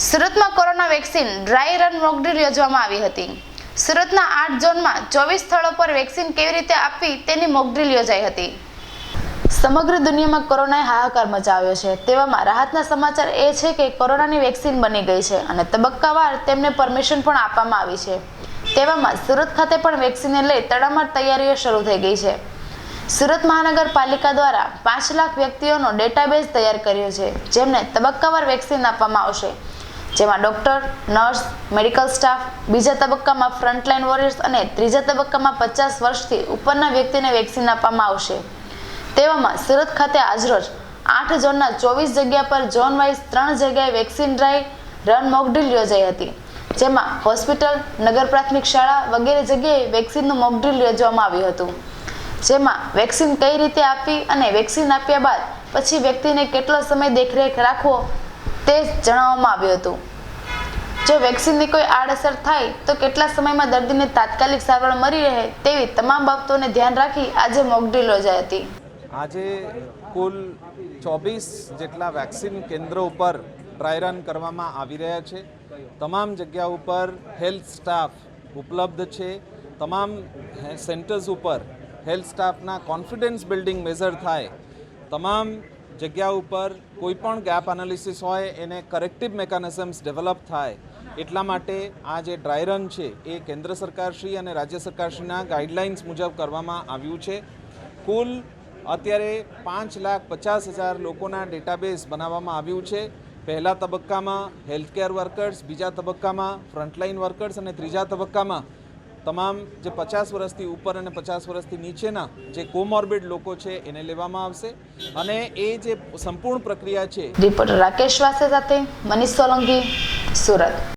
સુરતમાં corona vaccine dry run mock drill યોજવામાં આવી હતી. સુરતના આઠ ઝોનમાં ચોવીસ સ્થળો પર વેક્સિન કેવી રીતે આપવી તેની મોકડ્રીલ યોજાઈ હતી. સમગ્ર દુનિયામાં કોરોનાએ હાહાકાર મચાવ્યો છે. તેવામાં રાહતના સમાચાર એ છે કે કોરોનાની વેક્સિન બની ગઈ છે અને તબક્કાવાર તેમને પરમિશન પણ આપવામાં આવી છે. તેવામાં સુરત ખાતે પણ વેક્સિનને લઈ તડામાર તૈયારીઓ શરૂ થઈ ગઈ છે. સુરત મહાનગરપાલિકા દ્વારા પાંચ લાખ વ્યક્તિઓનો ડેટાબેઝ તૈયાર કર્યો છે, જેમને તબક્કાવાર વેક્સિન આપવામાં આવશે. જેમાં ડૉક્ટર, નર્સ, મેડિકલ સ્ટાફ, બીજા તબક્કામાં ફ્રન્ટલાઇન વોરિયર્સ અને ત્રીજા તબક્કામાં પચાસ વર્ષથી ઉપરના વ્યક્તિને વેક્સિન આપવામાં આવશે. તેવામાં સુરત ખાતે આજરોજ આઠ ઝોનના ચોવીસ જગ્યા પર ઝોન વાઇઝ ત્રણ જગ્યાએ વેક્સિન ડ્રાઈવ રન મોકડ્રીલ યોજાઈ હતી, જેમાં હોસ્પિટલ, નગર પ્રાથમિક શાળા વગેરે જગ્યાએ વેક્સિનનું મોકડ્રીલ યોજવામાં આવ્યું હતું. જેમાં વેક્સિન કઈ રીતે આપવી અને વેક્સિન આપ્યા બાદ પછી વ્યક્તિને કેટલો સમય દેખરેખ રાખવો તે જણાવવામાં આવ્યું હતું. જો વેક્સિનની કોઈ આડઅસર થાય, તો કેટલા સમયમાં દર્દીને તાત્કાલિક સારવાર મળી રહે તેવી તમામ બાબતોને ધ્યાન રાખી આજે મોકડ્રીલ યોજાઈ હતી. આજે કુલ ચોવીસ જેટલા વેક્સિન કેન્દ્રો ઉપર ડ્રાય રન કરવામાં આવી રહ્યા છે. તમામ જગ્યા ઉપર હેલ્થ સ્ટાફ ઉપલબ્ધ છે. તમામ સેન્ટર્સ ઉપર હેલ્થ સ્ટાફના કોન્ફિડન્સ બિલ્ડિંગ મેઝર થાય. તમામ જગ્યા ઉપર કોઈ પણ ગેપ એનાલિસિસ હોય, એને કરેક્ટિવ મેકાનિઝમ્સ ડેવલપ થાય, એટલા માટે આ જે ડ્રાય રન છે એ કેન્દ્ર સરકારશ્રી અને રાજ્ય સરકારશ્રીના ગાઈડલાઇન્સ મુજબ કરવામાં આવ્યું છે. કુલ અત્યારે પાંચ લાખ પચાસ હજાર લોકોના ડેટાબેઝ બનાવવામાં આવ્યું છે. પહેલા તબક્કામાં હેલ્થકેર વર્કર્સ બીજા તબક્કામાં ફ્રન્ટલાઇન વર્કર્સ અને ત્રીજા તબક્કામાં તમામ જે પચાસ વર્ષથી ઉપર અને પચાસ વર્ષથી નીચેના જે કોમોર્બિડ લોકો છે, એને લેવામાં આવશે. અને એ જે સંપૂર્ણ પ્રક્રિયા છે રિપોર્ટર રાકેશ વાસે સાથે મનીષ સોલંકી, સુરત.